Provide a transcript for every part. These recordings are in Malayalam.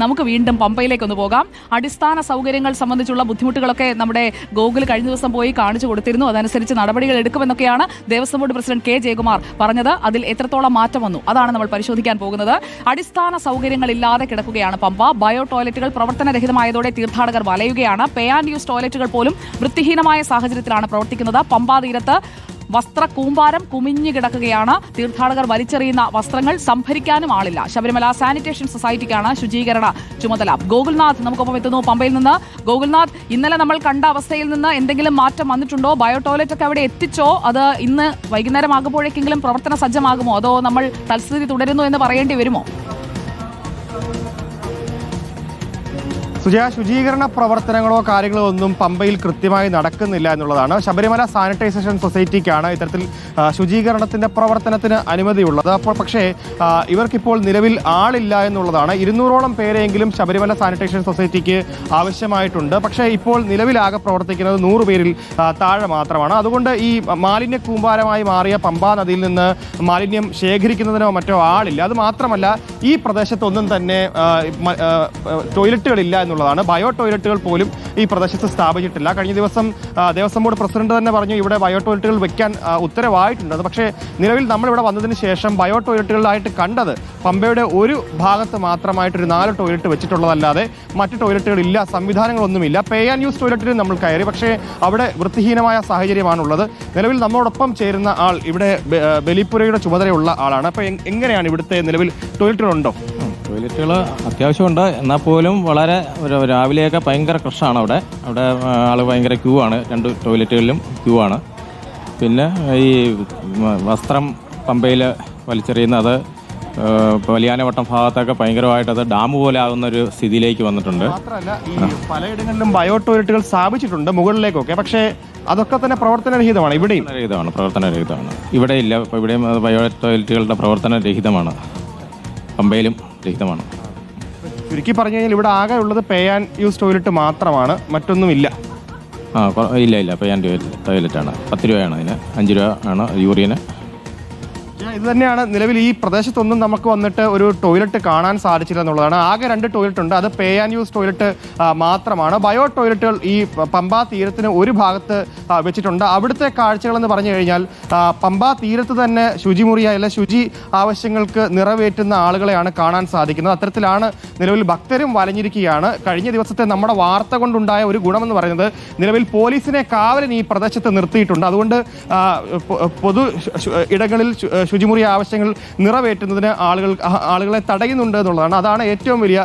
നമുക്ക് വീണ്ടും പമ്പയിലേക്ക് ഒന്ന് പോകാം. അടിസ്ഥാന സൗകര്യങ്ങൾ സംബന്ധിച്ചുള്ള ബുദ്ധിമുട്ടുകളൊക്കെ നമ്മുടെ ഗോകുൽ കഴിഞ്ഞ ദിവസം പോയി കാണിച്ചു കൊടുത്തിരുന്നു. അതനുസരിച്ച് നടപടികൾ എടുക്കുമെന്നൊക്കെയാണ് Devaswom board president K Jayakumar പറഞ്ഞത്. അതിൽ എത്രത്തോളം മാറ്റം വന്നു? അതാണ് നമ്മൾ പരിശോധിക്കാൻ പോകുന്നത്. അടിസ്ഥാന സൗകര്യങ്ങൾ ഇല്ലാതെ കിടക്കുകയാണ് പമ്പ. ബയോ ടോയ്ലറ്റുകൾ പ്രവർത്തനരഹിതമായതോടെ തീർത്ഥാടകർ വലയുകയാണ്. പേ ആൻഡ് യൂസ് ടോയ്ലറ്റുകൾ പോലും വൃത്തിഹീനമായ സാഹചര്യത്തിലാണ് പ്രവർത്തിക്കുന്നത്. പമ്പാ തീരത്ത് വസ്ത്ര കൂമ്പാരം കുമിഞ്ഞു കിടക്കുകയാണ്. തീർത്ഥാടകർ വലിച്ചെറിയുന്ന വസ്ത്രങ്ങൾ സംഭരിക്കാനും ആളില്ല. ശബരിമല സാനിറ്റേഷൻ സൊസൈറ്റിക്കാണ് ശുചീകരണ ചുമതല. ഗോകുൽനാഥ് നമുക്കൊപ്പം എത്തുന്നു പമ്പയിൽ നിന്ന്. ഗോകുൽനാഥ് ഇന്നലെ നമ്മൾ കണ്ട അവസ്ഥയിൽ നിന്ന് എന്തെങ്കിലും മാറ്റം വന്നിട്ടുണ്ടോ? ബയോ ടോയ്ലറ്റ് ഒക്കെ അവിടെ എത്തിച്ചോ? അത് ഇന്ന് വൈകുന്നേരം ആകുമ്പോഴേക്കെങ്കിലും പ്രവർത്തന സജ്ജമാകുമോ? അതോ നമ്മൾ തൽസ്ഥിതി തുടരുന്നു എന്ന് പറയേണ്ടി വരുമോ? സുജയ ശുചീകരണ പ്രവർത്തനങ്ങളോ കാര്യങ്ങളോ ഒന്നും പമ്പയിൽ കൃത്യമായി നടക്കുന്നില്ല എന്നുള്ളതാണ്. ശബരിമല സാനിറ്റൈസേഷൻ സൊസൈറ്റിക്കാണ് ഇത്തരത്തിൽ ശുചീകരണത്തിന്റെ പ്രവർത്തനത്തിന് അനുമതിയുള്ളത്. അപ്പോൾ പക്ഷേ ഇവർക്കിപ്പോൾ നിലവിൽ ആളില്ല എന്നുള്ളതാണ്. ഇരുന്നൂറോളം പേരെങ്കിലും ശബരിമല സാനിറ്റൈസേഷൻ സൊസൈറ്റിക്ക് ആവശ്യമായിട്ടുണ്ട്. പക്ഷേ ഇപ്പോൾ നിലവിലാകെ പ്രവർത്തിക്കുന്നത് നൂറ് പേരിൽ താഴെ മാത്രമാണ്. അതുകൊണ്ട് ഈ മാലിന്യ കൂമ്പാരമായി മാറിയ പമ്പാ നദിയിൽ നിന്ന് മാലിന്യം ശേഖരിക്കുന്നതിനോ മറ്റോ ആളില്ല. അത് മാത്രമല്ല ഈ പ്രദേശത്തൊന്നും തന്നെ ടോയ്ലറ്റുകളില്ല ടോയ്ലറ്റുകളില്ല എന്നുള്ളതാണ്. ബയോ ടോയ്ലറ്റുകൾ പോലും ഈ പ്രദേശത്ത് സ്ഥാപിച്ചിട്ടില്ല. കഴിഞ്ഞ ദിവസം ദേവസ്വം ബോർഡ് പ്രസിഡന്റ് തന്നെ പറഞ്ഞു ഇവിടെ ബയോ ടോയ്ലറ്റുകൾ വെക്കാൻ ഉത്തരവായിട്ടുണ്ട്. പക്ഷേ നിലവിൽ നമ്മൾ ഇവിടെ വന്നതിന് ശേഷം ബയോ ടോയ്ലറ്റുകളായിട്ട് കണ്ടത് പമ്പയുടെ ഒരു ഭാഗത്ത് മാത്രമായിട്ടൊരു നാല് ടോയ്ലറ്റ് വെച്ചിട്ടുള്ളതല്ലാതെ മറ്റ് ടോയ്ലറ്റുകളില്ല സംവിധാനങ്ങളൊന്നുമില്ല. പേ ആൻഡ് യൂസ് ടോയ്ലറ്റിൽ നമ്മൾ കയറി. പക്ഷേ അവിടെ വൃത്തിഹീനമായ സാഹചര്യമാണുള്ളത്. നിലവിൽ നമ്മോടൊപ്പം ചേരുന്ന ആൾ ഇവിടെ ബലിപ്പുരയുടെ ചുമതലയുള്ള ആളാണ്. അപ്പോൾ എങ്ങനെയാണ് ഇവിടുത്തെ നിലവിൽ ടോയ്ലറ്റുകളുണ്ടോ? ടോയ്ലറ്റുകൾ അത്യാവശ്യമുണ്ട്. എന്നാൽ പോലും വളരെ ഒരു രാവിലെയൊക്കെ ഭയങ്കര ക്രഷാണ് അവിടെ. അവിടെ ആൾ ഭയങ്കര ക്യൂ ആണ്. രണ്ട് ടോയ്ലറ്റുകളിലും ക്യൂ ആണ്. പിന്നെ ഈ വസ്ത്രം പമ്പയിൽ വലിച്ചെറിയുന്ന അത് വലിയാനവട്ടം ഭാഗത്തൊക്കെ ഭയങ്കരമായിട്ട് അത് ഡാം പോലെ ആകുന്ന ഒരു സ്ഥിതിയിലേക്ക് വന്നിട്ടുണ്ട്. മാത്രമല്ല ഈ പലയിടങ്ങളിലും ബയോ ടോയ്ലറ്റുകൾ സ്ഥാപിച്ചിട്ടുണ്ട് മുകളിലേക്കൊക്കെ. പക്ഷേ അതൊക്കെ തന്നെ പ്രവർത്തനരഹിതമാണ്. ഇവിടെയും. രഹിതമാണ് പ്രവർത്തനരഹിതമാണ്. ഇവിടെ ഇല്ല ഇപ്പോൾ ഇവിടെയും ബയോ ടോയ്ലറ്റുകളുടെ പ്രവർത്തനരഹിതമാണ്. പമ്പയിലും. രഹിതമാണ് ചുരുക്കി പറഞ്ഞു കഴിഞ്ഞാൽ ഇവിടെ ആകെ ഉള്ളത് പേ ആൻഡ് യൂസ് ടോയ്ലറ്റ് മാത്രമാണ്. മറ്റൊന്നുമില്ല. ആ കൊ- ഇല്ല ഇല്ല. ഇപ്പോൾ ടോയ്ലറ്റ് ആണ്. പത്ത് രൂപയാണ് അതിന്. അഞ്ച് രൂപ ആണ് യൂറിയന്. ഇത് തന്നെയാണ് നിലവിൽ ഈ പ്രദേശത്തൊന്നും നമുക്ക് വന്നിട്ട് ഒരു ടോയ്ലറ്റ് കാണാൻ സാധിച്ചില്ല എന്നുള്ളതാണ്. ആകെ രണ്ട് ടോയ്ലറ്റ് ഉണ്ട്. അത് പേ ആൻഡ് യൂസ് ടോയ്ലറ്റ് മാത്രമാണ്. ബയോ ടോയ്ലറ്റുകൾ ഈ പമ്പാ തീരത്തിന് ഒരു ഭാഗത്ത് വെച്ചിട്ടുണ്ട്. അവിടുത്തെ കാഴ്ചകൾ എന്ന് പറഞ്ഞു കഴിഞ്ഞാൽ പമ്പാ തീരത്ത് തന്നെ ശുചിമുറിയ അല്ലെ ശുചി ആവശ്യങ്ങൾക്ക് നിറവേറ്റുന്ന ആളുകളെയാണ് കാണാൻ സാധിക്കുന്നത്. അത്തരത്തിലാണ് നിലവിൽ ഭക്തരും വലഞ്ഞിരിക്കുകയാണ്. കഴിഞ്ഞ ദിവസത്തെ നമ്മുടെ വാർത്ത കൊണ്ടുണ്ടായ ഒരു ഗുണമെന്ന് പറയുന്നത് നിലവിൽ പോലീസിനെ കാവലിന് ഈ പ്രദേശത്ത് നിർത്തിയിട്ടുണ്ട്. അതുകൊണ്ട് പൊതു ഇടങ്ങളിൽ ശു- ശുചിമുറി ആവശ്യങ്ങൾ നിറവേറ്റുന്നതിന് ആളുകൾ ആളുകളെ തടയുന്നുണ്ട് എന്നുള്ളതാണ്. അതാണ് ഏറ്റവും വലിയ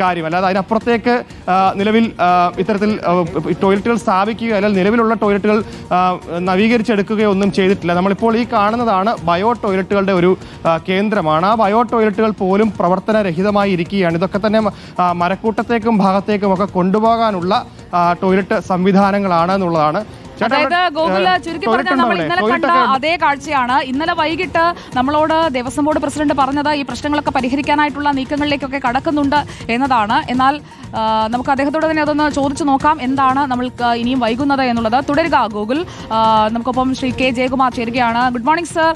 കാര്യം. അല്ലാതെ അതിനപ്പുറത്തേക്ക് നിലവിൽ ഇത്തരത്തിൽ ടോയ്ലറ്റുകൾ സ്ഥാപിക്കുക അല്ലെങ്കിൽ നിലവിലുള്ള ടോയ്ലറ്റുകൾ നവീകരിച്ചെടുക്കുകയോ ഒന്നും ചെയ്തിട്ടില്ല. നമ്മളിപ്പോൾ ഈ കാണുന്നതാണ് ബയോ ടോയ്ലറ്റുകളുടെ ഒരു കേന്ദ്രമാണ്. ആ ബയോ ടോയ്ലറ്റുകൾ പോലും പ്രവർത്തനരഹിതമായി ഇരിക്കുകയാണ്. ഇതൊക്കെ തന്നെ മരക്കൂട്ടത്തേക്കും ഭാഗത്തേക്കും ഒക്കെ കൊണ്ടുപോകാനുള്ള ടോയ്ലറ്റ് സംവിധാനങ്ങളാണ് എന്നുള്ളതാണ് അതായത് ഗോകുല ചുരുക്കി പറഞ്ഞാൽ നമ്മൾ ഇന്നലെ കണ്ട അതേ കാഴ്ചയാണ്. ഇന്നലെ വൈകിട്ട് നമ്മളോട് ദേവസ്വം ബോർഡ് പ്രസിഡന്റ് പറഞ്ഞത് ഈ പ്രശ്നങ്ങളൊക്കെ പരിഹരിക്കാനായിട്ടുള്ള നീക്കങ്ങളിലേക്കൊക്കെ കടക്കുന്നുണ്ട് എന്നതാണ്. എന്നാൽ നമുക്ക് അദ്ദേഹത്തോട് തന്നെ അതൊന്ന് ചോദിച്ചു നോക്കാം. എന്താണ് നമ്മൾക്ക് ഇനിയും വൈകുന്നത് എന്നുള്ളത്. തുടരുക ഗൂഗിൾ നമുക്കൊപ്പം ശ്രീ കെ ജയകുമാർ ചേരുകയാണ്. ഗുഡ് മോർണിംഗ് സർ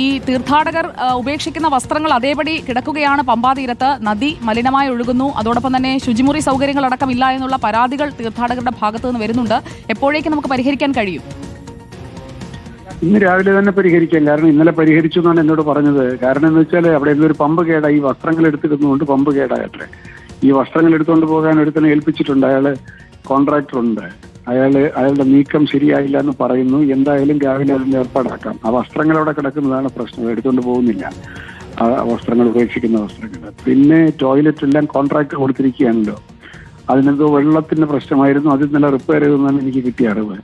ഈ തീർത്ഥാടകർ ഉപേക്ഷിക്കുന്ന വസ്ത്രങ്ങൾ അതേപടി കിടക്കുകയാണ്. പമ്പാതീരത്ത് നദി മലിനമായി ഒഴുകുന്നു. അതോടൊപ്പം തന്നെ ശുചിമുറി സൗകര്യങ്ങൾ അടക്കമില്ല എന്നുള്ള പരാതികൾ തീർത്ഥാടകരുടെ ഭാഗത്തു നിന്ന് വരുന്നുണ്ട്. എപ്പോഴേക്കും നമുക്ക് പരിഹരിക്കാൻ കഴിയും? ഇന്ന് രാവിലെ തന്നെ പരിഹരിക്കാം. കാരണം ഇന്നലെ പരിഹരിച്ചു എന്നാണ് എന്നോട് പറഞ്ഞത്. കാരണം എന്ന് വെച്ചാൽ അവിടെ ഒരു പമ്പ് കേടാ ഈ വസ്ത്രങ്ങൾ എടുത്തിരുന്നുകൊണ്ട് പമ്പ് കേടായത്രേ ഈ വസ്ത്രങ്ങൾ എടുത്തുകൊണ്ട് പോകാൻ ഒരുത്തനെ ഏൽപ്പിച്ചിട്ടുണ്ട്. അയാൾ കോൺട്രാക്ടർ ഉണ്ട് അയാൾ അയാളുടെ നീക്കം ശരിയായില്ല എന്ന് പറയുന്നു. എന്തായാലും രാവിലെ അതിന് ഏർപ്പാടാക്കാം. ആ വസ്ത്രങ്ങൾ അവിടെ കിടക്കുന്നതാണ് പ്രശ്നം. എടുത്തുകൊണ്ട് പോകുന്നില്ല. ആ വസ്ത്രങ്ങൾ ഉപേക്ഷിക്കുന്ന വസ്ത്രങ്ങൾ. പിന്നെ ടോയ്ലറ്റ് എല്ലാം കോൺട്രാക്ട് കൊടുത്തിരിക്കുകയാണല്ലോ. അതിനെന്തോ വെള്ളത്തിന്റെ പ്രശ്നമായിരുന്നു. അതിൽ നല്ല റിപ്പയർ ചെയ്തെന്നാണ് എനിക്ക് കിട്ടിയ അറിവ്.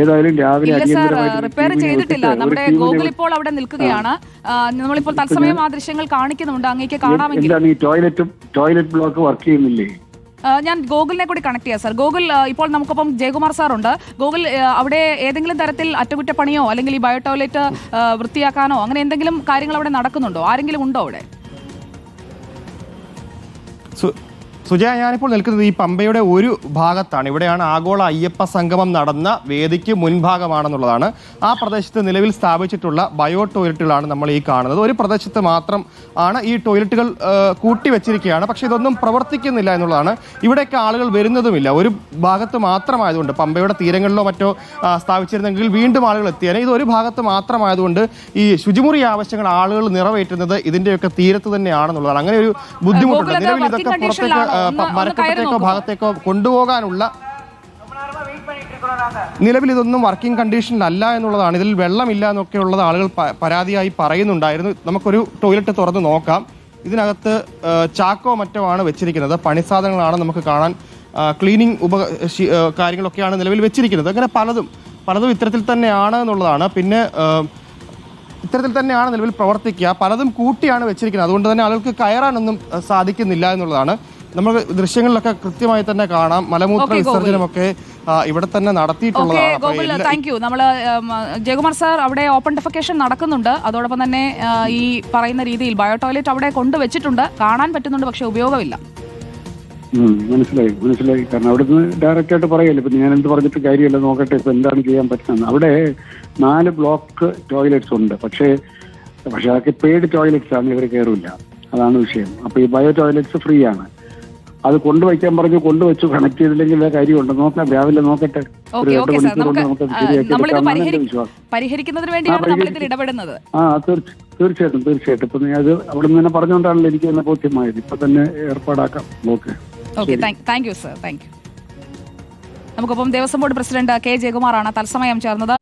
ഏതായാലും രാവിലെ ഇല്ല സർ റിപ്പയർ ചെയ്തിട്ടില്ല. നമ്മുടെ ഗൂഗിൾ ഇപ്പോൾ അവിടെ നിൽക്കുകയാണ്. നമ്മളിപ്പോൾ തത്സമയം ആ ദൃശ്യങ്ങൾ കാണിക്കുന്നുണ്ട്. അങ്ങേക്ക് കാണാമെങ്കിൽ എന്താണ് ഈ ടോയ്ലറ്റ് ടോയ്ലറ്റ് ബ്ലോക്ക് വർക്ക് ചെയ്യുന്നില്ലേ? ഞാൻ ഗൂഗിളിനെ കൂടി കണക്ട് ചെയ്യാം സാർ. ഗൂഗിൾ ഇപ്പോൾ നമുക്കൊപ്പം ജയകുമാർ സാർ ഉണ്ട് ഗൂഗിൾ അവിടെ ഏതെങ്കിലും തരത്തിൽ അറ്റകുറ്റപ്പണിയോ അല്ലെങ്കിൽ ഈ ബയോ ടോയ്ലറ്റ് വൃത്തിയാക്കാനോ അങ്ങനെ എന്തെങ്കിലും കാര്യങ്ങൾ അവിടെ നടക്കുന്നുണ്ടോ? ആരെങ്കിലും ഉണ്ടോ അവിടെ? സു- സുജയ ഞാനിപ്പോൾ നിൽക്കുന്നത് ഈ പമ്പയുടെ ഒരു ഭാഗത്താണ്. ഇവിടെയാണ് ആഗോള അയ്യപ്പ സംഗമം നടന്ന വേദിക്ക് മുൻഭാഗമാണെന്നുള്ളതാണ്. ആ പ്രദേശത്ത് നിലവിൽ സ്ഥാപിച്ചിട്ടുള്ള ബയോ ടോയ്ലറ്റുകളാണ് നമ്മൾ ഈ കാണുന്നത്. ഒരു പ്രദേശത്ത് മാത്രം ആണ് ഈ ടോയ്ലറ്റുകൾ കൂട്ടി വെച്ചിരിക്കുകയാണ്. പക്ഷേ ഇതൊന്നും പ്രവർത്തിക്കുന്നില്ല എന്നുള്ളതാണ്. ഇവിടേക്ക് ആളുകൾ വരുന്നതുമില്ല. ഒരു ഭാഗത്ത് മാത്രമായതുകൊണ്ട് പമ്പയുടെ തീരങ്ങളിലോ മറ്റോ സ്ഥാപിച്ചിരുന്നെങ്കിൽ വീണ്ടും ആളുകൾ എത്തിയേനെ. ഇത് ഒരു ഭാഗത്ത് മാത്രമായതുകൊണ്ട് ഈ ശുചിമുറി ആവശ്യങ്ങൾ ആളുകൾ നിറവേറ്റുന്നത് ഇതിന്റെയൊക്കെ തീരത്ത് തന്നെയാണെന്നുള്ളതാണ്. അങ്ങനെ ഒരു ബുദ്ധിമുട്ടുണ്ട്. നിലവിൽ ഇതൊക്കെ പുറത്തേക്ക് നോക്കുമോ? ഭാഗത്തേക്കോ കൊണ്ടുപോകാനുള്ള നിലവിൽ ഇതൊന്നും വർക്കിംഗ് കണ്ടീഷനിലല്ല എന്നുള്ളതാണ്. ഇതിൽ വെള്ളമില്ല എന്നൊക്കെയുള്ളത് ആളുകൾ പരാതിയായി പറയുന്നുണ്ടായിരുന്നു. നമുക്കൊരു ടോയ്ലറ്റ് തുറന്ന് നോക്കാം. ഇതിനകത്ത് ചാക്കോ മറ്റോ ആണ് വെച്ചിരിക്കുന്നത്. പണിസാധനങ്ങളാണ് നമുക്ക് കാണാൻ ക്ലീനിങ് ഉപ കാര്യങ്ങളൊക്കെയാണ് നിലവിൽ വെച്ചിരിക്കുന്നത്. അങ്ങനെ പലതും പലതും ഇത്തരത്തിൽ തന്നെയാണ് എന്നുള്ളതാണ്. പിന്നെ ഇത്തരത്തിൽ തന്നെയാണ് നിലവിൽ പ്രവർത്തിക്കുക. പലതും കൂട്ടിയാണ് വെച്ചിരിക്കുന്നത്. അതുകൊണ്ട് തന്നെ ആളുകൾക്ക് കയറാനൊന്നും സാധിക്കുന്നില്ല എന്നുള്ളതാണ്. നമ്മൾ ദൃശ്യങ്ങളിലൊക്കെ കൃത്യമായി തന്നെ കാണാം. മലമൂത്ര. വിസർജനമൊക്കെ ഇവിടെ തന്നെ നടത്തിയിട്ടുള്ള നടത്തിയിട്ടുള്ളതാണ് അപ്പോൾ താങ്ക് യു നമ്മൾ ജയകുമാർ സാർ അവിടെ ഓപ്പൺ ഡെഫക്കേഷൻ നടക്കുന്നുണ്ട്. അതോടൊപ്പം തന്നെ ഈ പറയുന്ന രീതിയിൽ ബയോ ടോയ്ലറ്റ് അവിടെ കൊണ്ടുവച്ചിട്ടുണ്ട്. കാണാൻ പറ്റുന്നുണ്ട് പക്ഷേ ഉപയോഗമില്ല. മനസ്സിലായി മനസ്സിലായി. കാരണം അവിടുന്ന് ഡയറക്റ്റ് ആയിട്ട് പറയല്ലേ ഇപ്പൊ ഞാൻ എന്ത് പറഞ്ഞിട്ട് കാര്യമല്ല നോക്കട്ടെ ഇപ്പൊ എന്താണ് ചെയ്യാൻ പറ്റുന്നത് അവിടെ നാല് ബ്ലോക്ക് ടോയ്ലറ്റ്സ് ഉണ്ട്. പക്ഷേ പക്ഷെ അതൊക്കെ പെയ്ഡ് ടോയ്ലറ്റ്സ് ആണ് ഇവർ കയറില്ല അതാണ് വിഷയം. അപ്പൊ ഈ ബയോ ടോയ്ലറ്റ്സ് ഫ്രീ ആണ്. അത് കൊണ്ടുവയ്ക്കാൻ പറഞ്ഞു കൊണ്ടുവച്ചു കണക്ട് ചെയ്തില്ലെങ്കിൽ കാര്യമുണ്ട്. നോക്കാം രാവിലെ നോക്കട്ടെ. ഒരു ഓക്കെ രണ്ട് ഓക്കെ സാർ മണിക്കൂർ നമുക്ക് കൊണ്ട് നമുക്ക് ആ, ശരിയാക്കി നമ്മളിത് എടുക്കാമെന്നാണ് എന്റെ വിശ്വാസം. പരിഹരിക്കുന്നതിന് വേണ്ടിയാണ് നമ്മൾ ഇതിൽ ഇടപെടുന്നത്. ആ തീർച്ച തീർച്ചയായിട്ടും തീർച്ചയായിട്ടും. ഇപ്പൊ അത് അവിടെ നിന്ന് തന്നെ പറഞ്ഞുകൊണ്ടാണല്ലോ എനിക്ക് തന്നെ ബോധ്യമായത്. ഇപ്പൊ തന്നെ ഏർപ്പാടാക്കാം. Okay. Okay thank you sir thank you നമുക്കൊപ്പം ദേവസ്വം ബോർഡ് പ്രസിഡന്റ് കെ ജയകുമാറാണ് തത്സമയം ചേർന്നത്.